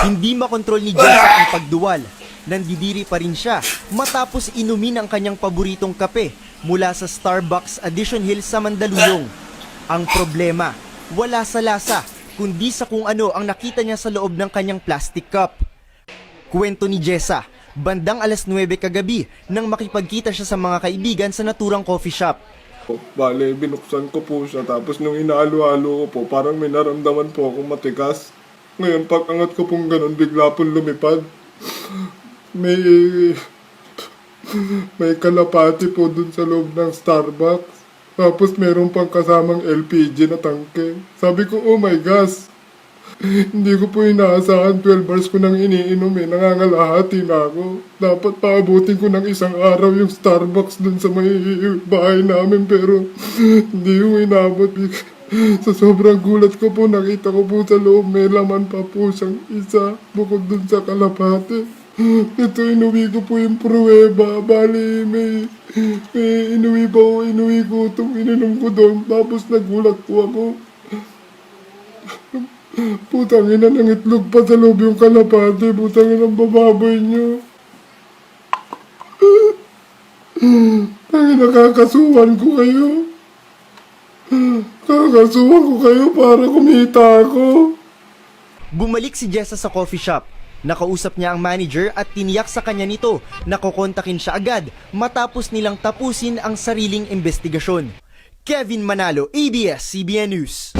Hindi makontrol ni Jessa ang pagduwal. Nandidiri pa rin siya matapos inumin ang kanyang paboritong kape mula sa Starbucks Addition Hill sa Mandaluyong. Ang problema, wala sa lasa, kundi sa kung ano ang nakita niya sa loob ng kanyang plastic cup. Kwento ni Jessa, bandang alas 9 kagabi nang makipagkita siya sa mga kaibigan sa naturang coffee shop. Bale, binuksan ko po siya. Tapos nung inalo-alo ko po, parang may naramdaman po akong matigas. Ngayon, pag angat ko pong ganun, bigla pong lumipad. May... May kalapati po dun sa loob ng Starbucks. Tapos meron pang kasamang LPG na tangke. Sabi ko, oh my gosh. Hindi ko po inaasahan 12 hours ko nang iniinom eh. Nangangalahati na ako. Dapat paabutin ko ng isang araw yung Starbucks dun sa may bahay namin pero hindi ko inabot. Sa sobrang gulat ko po, nakita ko po sa loob may laman pa po siyang isa bukod dun sa kalapate. Ito, inuwi ko po yung pruweba. Bali, may, may inuwi pa ko, inuwi ko itong ininom ko doon. Tapos nagulat po ako. Putang ina ng itlog pa sa loob yung kalapate. Putang ina bababoy nyo. Tangin nakakasuhan ko kayo. Kakasuhan ko kayo para kumita ako. Bumalik si Jessa sa coffee shop. Nakausap niya ang manager at tiniyak sa kanya nito na kukontakin siya agad matapos nilang tapusin ang sariling investigasyon. Kevin Manalo, ABS-CBN News.